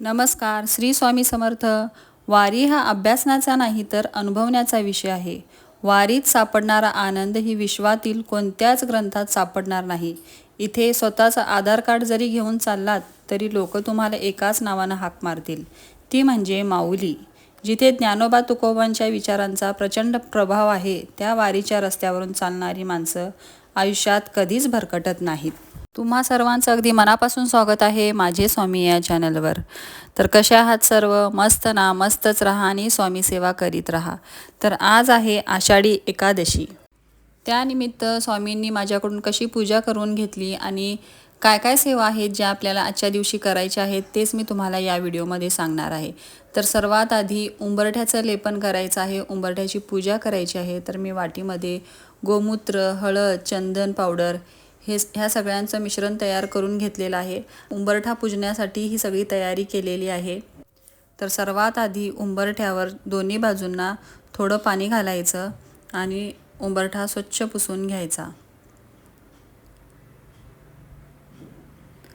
नमस्कार श्री स्वामी समर्थ. वारी हा अभ्यासनाचा नाही तर अनुभवण्याचा विषय आहे. वारीत सापडणारा आनंद ही विश्वातील कोणत्याच ग्रंथात सापडणार नाही. इथे स्वतःचा आधार कार्ड जरी घेऊन चाललात तरी लोक तुम्हाला एकाच नावानं हाक मारतील. ती म्हणजे माऊली. जिथे ज्ञानोबा तुकोबांच्या विचारांचा प्रचंड प्रभाव आहे त्या वारीच्या रस्त्यावरून चालणारी माणसं आयुष्यात कधीच भरकटत नाहीत. तुम्हा सर्वांचं अगदी मनापासून स्वागत आहे माझे स्वामी या चॅनलवर तर कशा आहात सर्व? मस्त ना? मस्तच राहा आणि स्वामी सेवा करीत राहा. तर आज आहे आषाढी एकादशी. त्यानिमित्त स्वामींनी माझ्याकडून कशी पूजा करून घेतली आणि काय काय सेवा आहेत ज्या आपल्याला आजच्या दिवशी करायच्या आहेत तेच मी तुम्हाला या व्हिडिओमध्ये सांगणार आहे. तर सर्वात आधी उंबरठ्याचं लेपन करायचं आहे उंबरठ्याची पूजा करायची आहे. तर मी वाटीमध्ये गोमूत्र हळद चंदन पावडर हे ह्या सगळ्यांचं मिश्रण तयार करून घेतलेलं आहे. उंबरठा पुजण्यासाठी ही सगळी तयारी केलेली आहे. तर सर्वात आधी उंबरठ्यावर दोन्ही बाजूंना थोडं पाणी घालायचं आणि उंबरठा स्वच्छ पुसून घ्यायचा.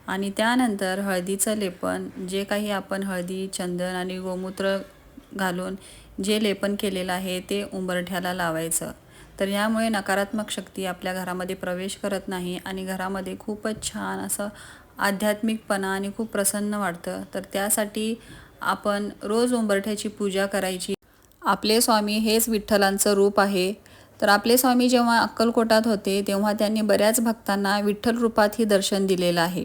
आणि त्यानंतर हळदीचं लेपन जे काही आपण हळदी चंदन आणि गोमूत्र घालून जे लेपन केलेलं आहे ते उंबरठ्याला लावायचं. तर यामुळे नकारात्मक शक्ती आपल्या घरामध्ये प्रवेश करत नाही आणि घरामध्ये खूपच छान असं आध्यात्मिकपणा आणि खूप प्रसन्न वाटतं. तर त्यासाठी आपण रोज उंबरठ्याची पूजा करायची. आपले स्वामी हेच विठ्ठलांचं रूप आहे. तर आपले स्वामी जेव्हा अक्कलकोटात होते तेव्हा त्यांनी बऱ्याच भक्तांना विठ्ठल रूपातही दर्शन दिलेलं आहे.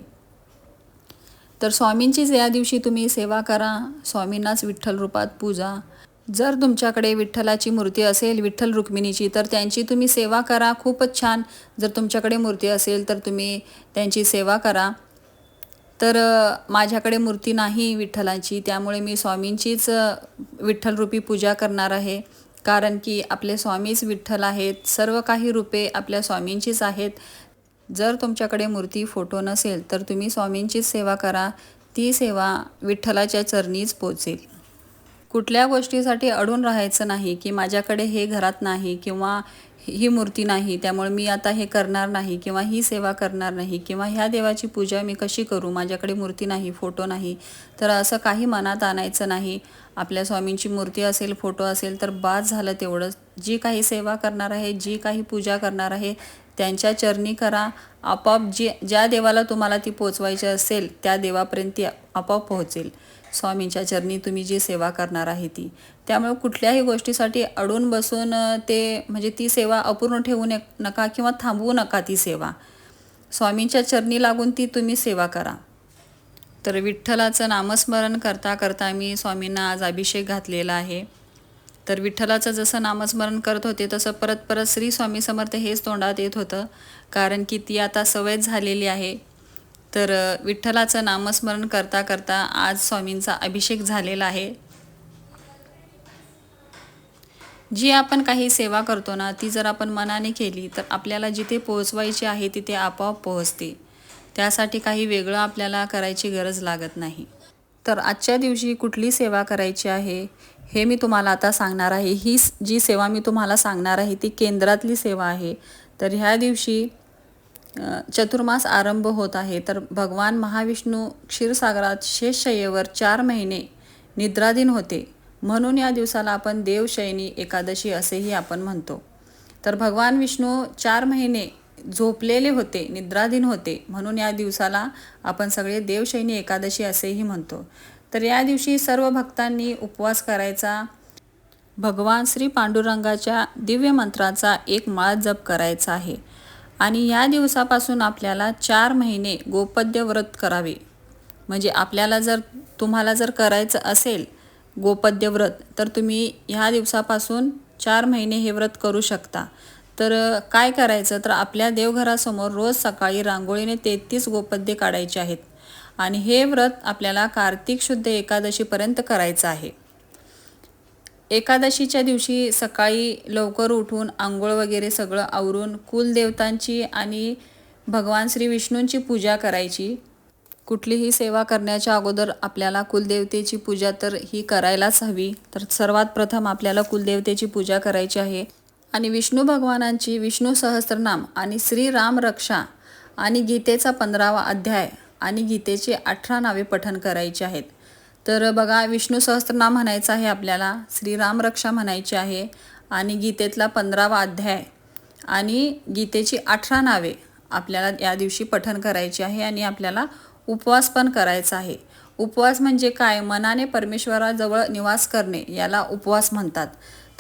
तर स्वामींचीच या दिवशी तुम्ही सेवा करा स्वामींनाच विठ्ठल रूपात पूजा. जर तुमच्याकडे विठ्ठलाची मूर्ती असेल विठ्ठल रुक्मिणीची तर त्यांची तुम्ही सेवा करा. खूपच छान. जर तुमच्याकडे मूर्ती असेल तर तुम्ही त्यांची सेवा करा. तर माझ्याकडे मूर्ती नाही विठ्ठलाची. त्यामुळे मी स्वामींचीच विठ्ठलरूपी पूजा करणार आहे. कारण की आपले स्वामीच विठ्ठल आहेत. सर्व काही रूपे आपल्या स्वामींचीच आहेत. जर तुमच्याकडे मूर्ती फोटो नसेल तर तुम्ही स्वामींचीच सेवा करा. ती सेवा विठ्ठलाच्या चरणीच पोचेल. कुठल्या गोष्टीसाठी अडून राहायचं नाही की माझ्याकडे हे घरात नाही किंवा ही मूर्ती नाही त्यामुळे मी आता हे करणार नाही किंवा ही सेवा करणार नाही किंवा ह्या देवाची पूजा मी कशी करू माझ्याकडे मूर्ती नाही फोटो नाही तर असं काही मनात आणायचं नाही. आपल्या स्वामींची मूर्ती असेल फोटो असेल तर बाद झालं तेवढं जी काही सेवा करणार आहे जी काही पूजा करणार आहे त्यांच्या चरणी करा. आपोआप जी ज्या देवाला तुम्हाला ती पोचवायची असेल त्या देवापर्यंत ती आपोआप पोहोचेल. स्वामींच्या चरणी तुम्ही जी सेवा करणार आहे ती. त्यामुळे कुठल्याही गोष्टीसाठी अडून बसून ते म्हणजे ती सेवा अपूर्ण ठेवू नका किंवा थांबवू नका ती सेवा. स्वामींच्या चरणी लागून ती तुम्ही सेवा करा. तर विठ्ठलाचं नामस्मरण करता करता मी स्वामींना आज अभिषेक घातलेला आहे. तर विठ्ठलाचं जसं नामस्मरण करत होते तसं परत परत श्री स्वामी समर्थ हेच तोंडात येत होतं. कारण की ती आता सवय झालेली आहे. तर विठ्ठलाचं नामस्मरण करता करता आज स्वामींचा अभिषेक झालेला आहे. जी आपण काही सेवा करतो ना ती जर आपण मनाने केली तर आपल्याला जिथे पोहोचवायची आहे तिथे आपोआप पोहोचते. त्यासाठी काही वेगळं आपल्याला करायची गरज लागत नाही. तर आजच्या दिवशी कुठली सेवा करायची आहे हे मी तुम्हाला आता सांगणार आहे. ही जी सेवा मी तुम्हाला सांगणार आहे ती केंद्रातली सेवा आहे. तर ह्या दिवशी चतुर्मास आरंभ होत आहे. तर भगवान महाविष्णू क्षीरसागरात शेषशय्येवर चार महिने निद्राधीन होते. म्हणून या दिवसाला आपण देवशयनी एकादशी असेही आपण म्हणतो. तर भगवान विष्णू चार महिने झोपलेले होते निद्राधीन होते. म्हणून या दिवसाला आपण सगळे देवशयनी एकादशी असेही म्हणतो. तर या दिवशी सर्व भक्तांनी उपवास करायचा. भगवान श्री पांडुरंगाच्या दिव्य मंत्राचा एक माळ जप करायचा आहे. आणि या दिवसापासून आपल्याला चार महिने गोपद्य व्रत करावे. म्हणजे आपल्याला जर तुम्हाला जर करायचं असेल गोपद्य व्रत तर तुम्ही ह्या दिवसापासून चार महिने हे व्रत करू शकता. तर काय करायचं? तर आपल्या देवघरासमोर रोज सकाळी रांगोळीने तेहतीस गोपद्य काढायचे आहेत. आणि हे व्रत आपल्याला कार्तिक शुद्ध एकादशीपर्यंत करायचं आहे. एकादशीच्या दिवशी सकाळी लवकर उठून आंघोळ वगैरे सगळं आवरून कुलदेवतांची आणि भगवान श्री विष्णूंची पूजा करायची. कुठलीही सेवा करण्याच्या अगोदर आपल्याला कुलदेवतेची पूजा तर ही करायलाच हवी. तर सर्वात प्रथम आपल्याला कुलदेवतेची पूजा करायची आहे. आणि विष्णू भगवानांची विष्णू सहस्त्रनाम आणि श्रीराम रक्षा आणि गीतेचा पंधरावा अध्याय आणि गीतेची अठरा नावे पठन करायची आहेत. तर बघा विष्णू सहस्त्रनाम म्हणायचं आहे आपल्याला श्रीराम रक्षा म्हणायची आहे आणि गीतेतला पंधरावा अध्याय आणि गीतेची अठरा नावे आपल्याला या दिवशी पठण करायची आहे आणि आपल्याला उपवास पण करायचा आहे. उपवास म्हणजे काय? मनाने परमेश्वराजवळ निवास करणे याला उपवास म्हणतात.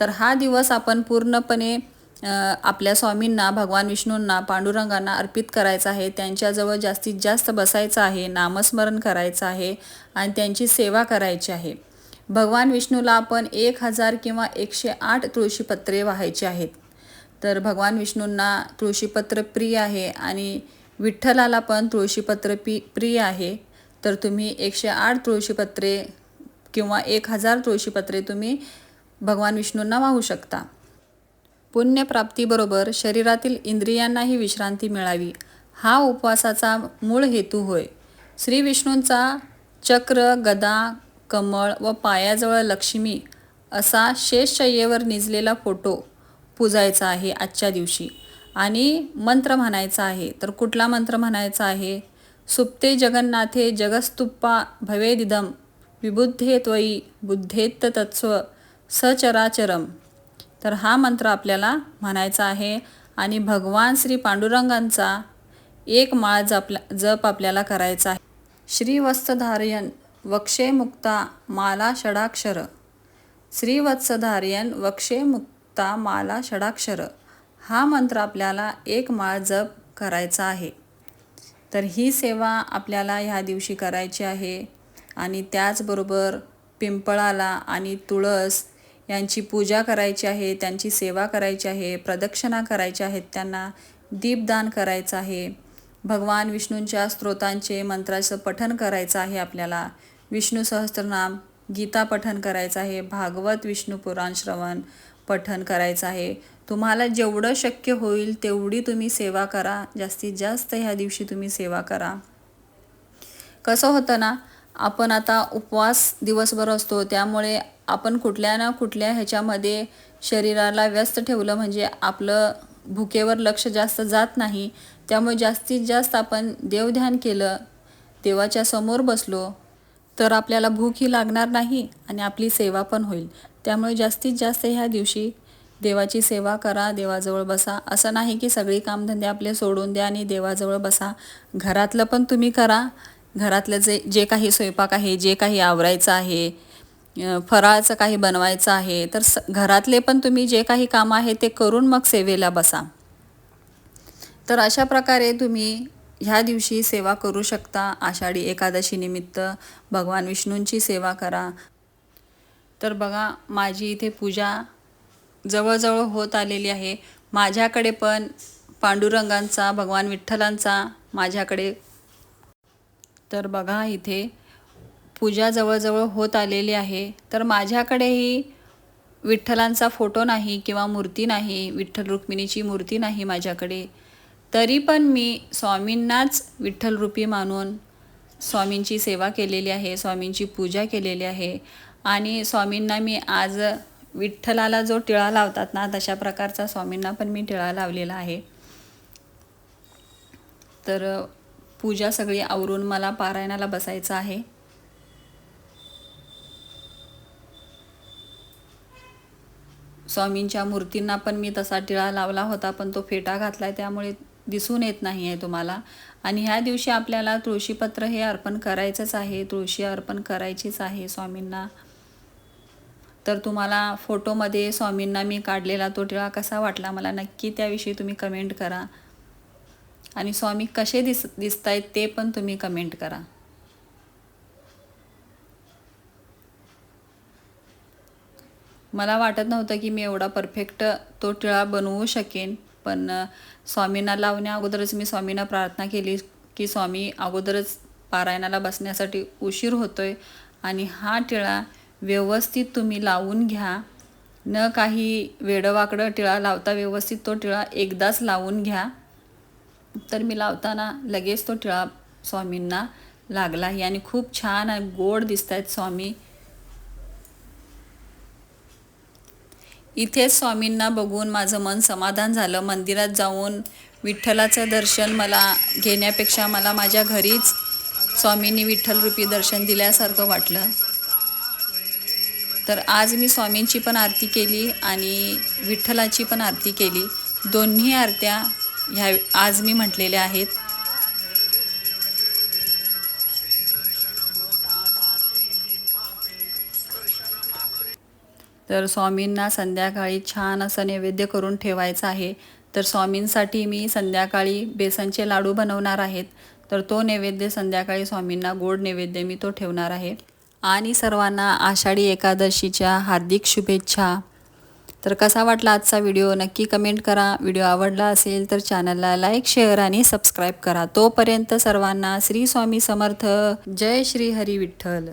तर हा दिवस आपण पूर्णपणे आपल्या स्वामींना भगवान विष्णूंना पांडुरंगांना अर्पित करायचं आहे. त्यांच्याजवळ जास्तीत जास्त बसायचं आहे नामस्मरण करायचं आहे आणि त्यांची सेवा करायची आहे. भगवान विष्णूला आपण एक हजार किंवा एकशे आठ तुळशीपत्रे व्हायची आहेत. तर भगवान विष्णूंना तुळशीपत्र प्रिय आहे आणि विठ्ठलाला पण तुळशीपत्र पी प्रिय आहे. तर तुम्ही एकशे आठ तुळशीपत्रे किंवा एक हजार तुळशीपत्रे तुम्ही भगवान विष्णूंना वाहू शकता. पुण्यप्राप्तीबरोबर शरीरातील इंद्रियांनाही विश्रांती मिळावी. हा उपवासाचा मूळ हेतू होय. श्री विष्णूंचा चक्र गदा कमळ व पायाजवळ लक्ष्मी असा शेषशय्येवर निजलेला फोटो पूजायचा आहे आजच्या दिवशी. आणि मंत्र म्हणायचा आहे. तर कुठला मंत्र म्हणायचा आहे? सुप्ते जगन्नाथे जगस्तुप्पा भवेदिदम विबुद्धे त्वयी बुद्धेत्त तत्स्व सचराचरम तर हा मंत्र आपल्याला म्हणायचा आहे. आणि भगवान श्री पांडुरंगांचा एक माळ जपला जप आपल्याला करायचा आहे. श्रीवत्सधारयन वक्षे मुक्ता माला षडाक्षर. श्रीवत्सधारयन वक्षे मुक्ता माला षडाक्षर. हा मंत्र आपल्याला एक माळ जप करायचा आहे. तर ही सेवा आपल्याला ह्या दिवशी करायची आहे. आणि त्याचबरोबर पिंपळाला आणि तुळस यांची पूजा करायची आहे त्यांची सेवा करायची आहे प्रदक्षिणा करायच्या आहेत त्यांना दीपदान करायचं आहे. भगवान विष्णूंच्या स्त्रोतांचे मंत्राचं पठन करायचं आहे आपल्याला. विष्णू सहस्त्रनाम गीता पठन करायचं आहे भागवत विष्णू पुराण श्रवण पठन करायचं आहे. तुम्हाला जेवढं शक्य होईल तेवढी तुम्ही सेवा करा. जास्तीत जास्त ह्या दिवशी तुम्ही सेवा करा. कसं होतं ना आपण आता उपवास दिवसभर असतो त्यामुळे आपण कुठल्या ना कुठल्या ह्याच्यामध्ये शरीराला व्यस्त ठेवलं म्हणजे आपलं भुकेवर लक्ष जास्त जात नाही. त्यामुळे जास्तीत जास्त आपण देवध्यान केलं देवाच्या समोर बसलो तर आपल्याला भूकही लागणार नाही आणि आपली सेवा पण होईल. त्यामुळे जास्तीत जास्त ह्या दिवशी देवाची सेवा करा देवाजवळ बसा. असं नाही की सगळी कामधंदे आपले सोडून द्या आणि देवाजवळ बसा. घरातलं पण तुम्ही करा घरातलं जे जे काही स्वयंपाक आहे जे काही आवरायचं आहे फराळाचं काही बनवायचं आहे तर स घरातले पण तुम्ही जे काही कामं आहे ते करून मग सेवेला बसा. तर अशा प्रकारे तुम्ही ह्या दिवशी सेवा करू शकता. आषाढी एकादशीनिमित्त भगवान विष्णूंची सेवा करा. तर बघा माझी इथे पूजा जवळजवळ होत आलेली आहे. माझ्याकडे पण पांडुरंगांचा भगवान विठ्ठलांचा माझ्याकडे तर बघा इथे पूजा जवळजवळ होत आलेली आहे. तर माझ्याकडेही विठ्ठलांचा फोटो नाही किंवा मूर्ती नाही विठ्ठल रुक्मिणीची मूर्ती नाही माझ्याकडे. तरी पण मी स्वामींनाच विठ्ठलरूपी मानून स्वामींची सेवा केलेली आहे स्वामींची पूजा केलेली आहे. आणि स्वामींना मी आज विठ्ठलाला जो टिळा लावतात ना तशा प्रकारचा स्वामींना पण मी टिळा लावलेला आहे. तर पूजा सगळी आवरून मला पारायणाला बसायचं आहे. स्वामींच्या मूर्तींना पण मी तसा टिळा लावला होता पण तो फेटा घातला आहे त्यामुळे दिसून येत नाही आहे तुम्हाला. आणि ह्या दिवशी आपल्याला तुळशीपत्र हे अर्पण करायचंच आहे तुळशी अर्पण करायचीच आहे स्वामींना. तर तुम्हाला फोटोमध्ये स्वामींना मी काढलेला तो टिळा कसा वाटला मला नक्की त्याविषयी तुम्ही कमेंट करा. आणि स्वामी कसे दिस दिसत आहेत ते पण तुम्ही कमेंट करा. मला वाटत नव्हतं की मी एवढा परफेक्ट तो टिळा बनवू शकेन पण स्वामींना लावण्या अगोदरच मी स्वामींना प्रार्थना केली की स्वामी अगोदरच पारायणाला बसण्यासाठी उशीर होतोय आणि हा टिळा व्यवस्थित तुम्ही लावून घ्या. न काही वेडवाकडं टिळा लावता व्यवस्थित तो टिळा एकदाच लावून घ्या. तर मी लावताना लगेच तो टिळा स्वामींना लागला. आणि खूप छान आणि गोड दिसत आहेत स्वामी. इथेच स्वामींना बघून माझं मन समाधान झालं. मंदिरात जाऊन विठ्ठलाचं दर्शन मला घेण्यापेक्षा मला माझ्या घरीच स्वामींनी विठ्ठलरूपी दर्शन दिल्यासारखं वाटलं. तर आज मी स्वामींची पण आरती केली आणि विठ्ठलाची पण आरती केली. दोन्ही आरत्या ह्या आज मी म्हटलेल्या आहेत. तर स्वामींना संध्याकाळी छान असं नैवेद्य करून ठेवायचं आहे. तर स्वामींसाठी मी संध्याकाळी बेसनचे लाडू बनवणार आहेत. तर तो नैवेद्य संध्याकाळी स्वामींना गोड नैवेद्य मी तो ठेवणार आहे. आणि सर्वांना आषाढी एकादशीच्या हार्दिक शुभेच्छा. तर कसा वाटला आजचा व्हिडिओ? नक्की कमेंट करा. व्हिडिओ आवडला असेल तर चॅनलला लाईक शेअर आणि सबस्क्राईब करा. तोपर्यंत सर्वांना श्री स्वामी समर्थ. जय श्री हरी विठ्ठल.